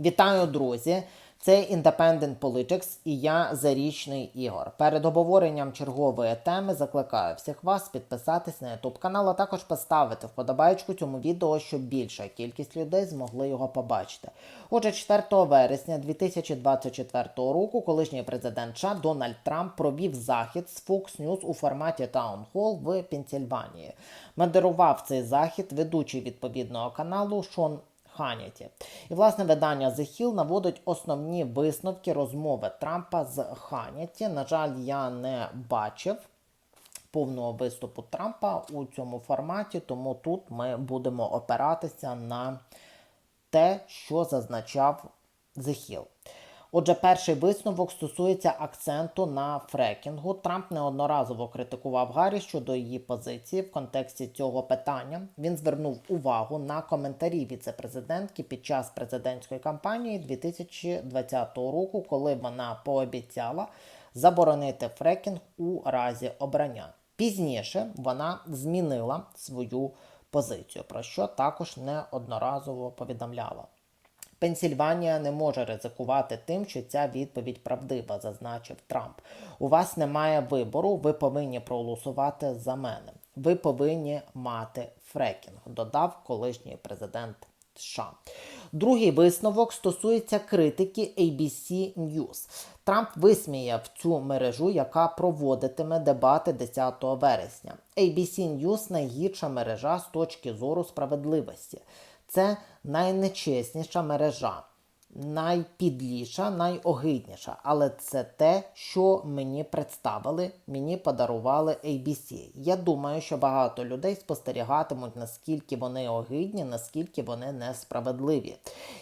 Вітаю, друзі! Це Independent Politics і я Зарічний Ігор. Перед обговоренням чергової теми закликаю всіх вас підписатись на YouTube канал, а також поставити вподобайку цьому відео, щоб більша кількість людей змогли його побачити. Отже, 4 вересня 2024 року колишній президент США Дональд Трамп провів захід з Fox News у форматі Hall в Пенсільванії. Модерував цей захід ведучий відповідного каналу Шон Ханіті. І власне видання The Hill наводить основні висновки розмови Трампа з Ханіті. На жаль, я не бачив повного виступу Трампа у цьому форматі, тому тут ми будемо опиратися на те, що зазначав Hill. Отже, перший висновок стосується акценту на фрекінгу. Трамп неодноразово критикував Гаррі щодо її позиції в контексті цього питання. Він звернув увагу на коментарі віцепрезидентки під час президентської кампанії 2020 року, коли вона пообіцяла заборонити фрекінг у разі обрання. Пізніше вона змінила свою позицію, про що також неодноразово повідомляла. Пенсільванія не може ризикувати тим, що ця відповідь правдива, зазначив Трамп. У вас немає вибору, ви повинні проголосувати за мене. Ви повинні мати фрекінг, додав колишній президент США. Другий висновок стосується критики ABC News. Трамп висміяв цю мережу, яка проводитиме дебати 10 вересня. ABC News – найгірша мережа з точки зору справедливості. Це найнечесніша мережа, найпідліша, найогидніша. Але це те, що мені представили, мені подарували ABC. Я думаю, що багато людей спостерігатимуть, наскільки вони огидні, наскільки вони несправедливі.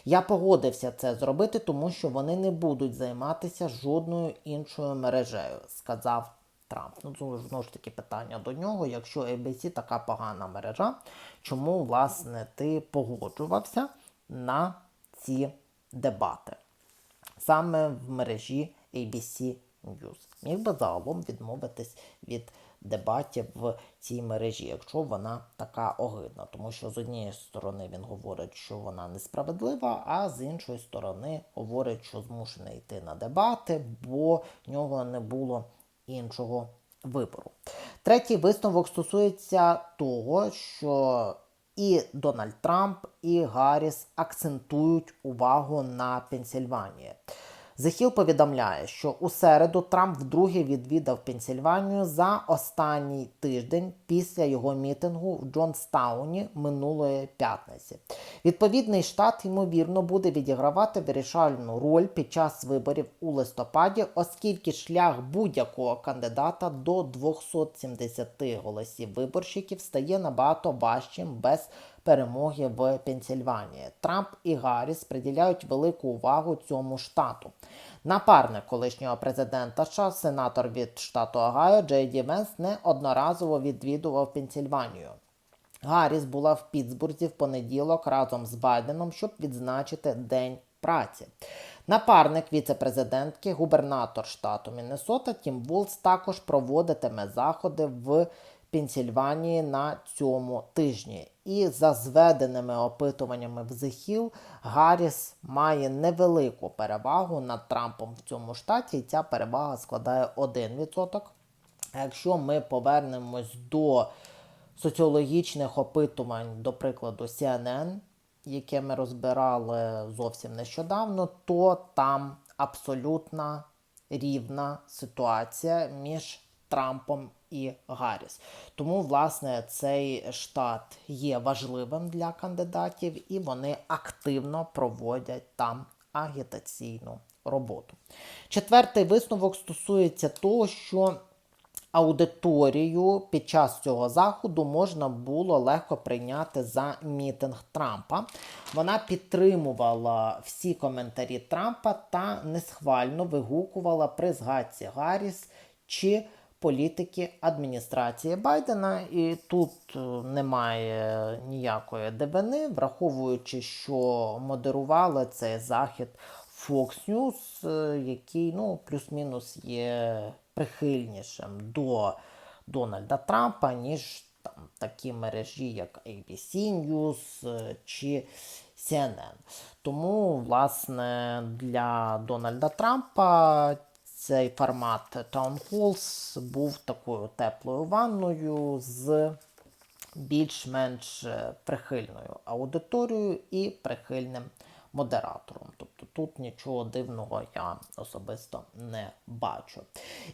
Я погодився це зробити, тому що вони не будуть займатися жодною іншою мережею, сказав. Трамп. Ну, знову ж- таки питання до нього. Якщо ABC така погана мережа, чому, власне, ти погоджувався на ці дебати? Саме в мережі ABC News. Міг би загалом відмовитись від дебатів в цій мережі, якщо вона така огидна. Тому що з однієї сторони він говорить, що вона несправедлива, а з іншої сторони говорить, що змушений йти на дебати, бо в нього не було іншого вибору. Третій висновок стосується того, що і Дональд Трамп, і Гарріс акцентують увагу на Пенсільванії. Hill повідомляє, що у середу Трамп вдруге відвідав Пенсільванію за останній тиждень після його мітингу в Джонстауні минулої п'ятниці. Відповідний штат, ймовірно, буде відігравати вирішальну роль під час виборів у листопаді, оскільки шлях будь-якого кандидата до 270 голосів виборщиків стає набагато важчим без перемоги в Пенсільванії. Трамп і Гарріс приділяють велику увагу цьому штату. Напарник колишнього президента США, сенатор від штату Огайо Джей Ді Венс неодноразово відвідував Пенсільванію. Гарріс була в Пітсбурзі в понеділок разом з Байденом, щоб відзначити День праці. Напарник віцепрезидентки, губернатор штату Міннесота Тім Волц також проводитиме заходи в Пенсільванії на цьому тижні. І за зведеними опитуваннями в Hill, Гарріс має невелику перевагу над Трампом в цьому штаті, і ця перевага складає 1%. А якщо ми повернемось до соціологічних опитувань, до прикладу, CNN, яке ми розбирали зовсім нещодавно, то там абсолютно рівна ситуація між Трампом і Гарріс. Тому, власне, цей штат є важливим для кандидатів, і вони активно проводять там агітаційну роботу. Четвертий висновок стосується того, що аудиторію під час цього заходу можна було легко прийняти за мітинг Трампа. Вона підтримувала всі коментарі Трампа та несхвально вигукувала при згадці Гарріс чи політики адміністрації Байдена. І тут е, немає ніякої дивини, враховуючи, що модерували цей захід Fox News, е, який ну, плюс-мінус є прихильнішим до Дональда Трампа, ніж там такі мережі, як ABC News е, чи CNN. Тому, власне, для Дональда Трампа цей формат Town Halls був такою теплою ванною з більш-менш прихильною аудиторією і прихильним модератором. Тут нічого дивного я особисто не бачу.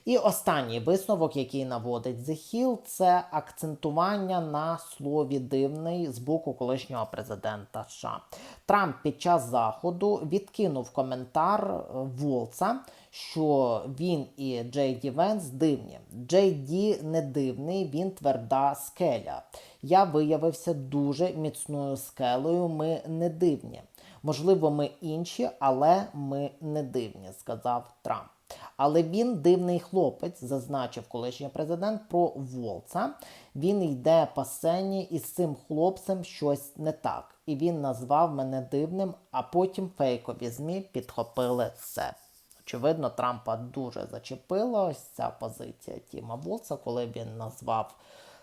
І останній висновок, який наводить The Hill, це акцентування на слові дивний з боку колишнього президента США. Трамп під час заходу відкинув коментар е, Волца, що він і Джей Ді Венс дивні. Джей Ді не дивний, він тверда скеля. Я виявився дуже міцною скелею. Ми не дивні. Можливо, ми інші, але ми не дивні, сказав Трамп. Але він дивний хлопець, зазначив колишній президент про Волца. Він йде по сцені і з цим хлопцем щось не так. І він назвав мене дивним, а потім фейкові ЗМІ підхопили це. Очевидно, Трампа дуже зачепила ось ця позиція Тіма Волца, коли він назвав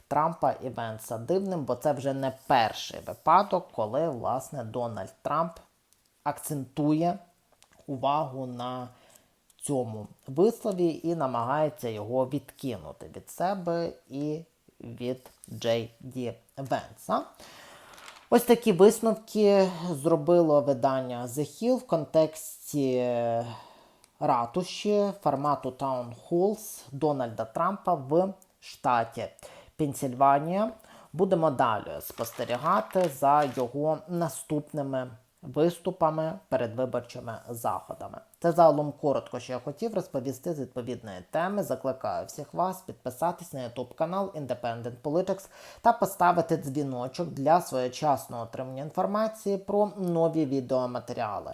Трампа і Венса дивним, бо це вже не перший випадок, коли власне Дональд Трамп акцентує увагу на цьому вислові і намагається його відкинути від себе і від Джей Ді Венса. Ось такі висновки зробило видання The Hill в контексті ратуші формату Town Halls Дональда Трампа в штаті Пенсільванія. Будемо далі спостерігати за його наступними виступами, передвиборчими заходами. Це загалом коротко, що я хотів розповісти з відповідної теми. Закликаю всіх вас підписатись на YouTube канал Independent Politics та поставити дзвіночок для своєчасного отримання інформації про нові відеоматеріали.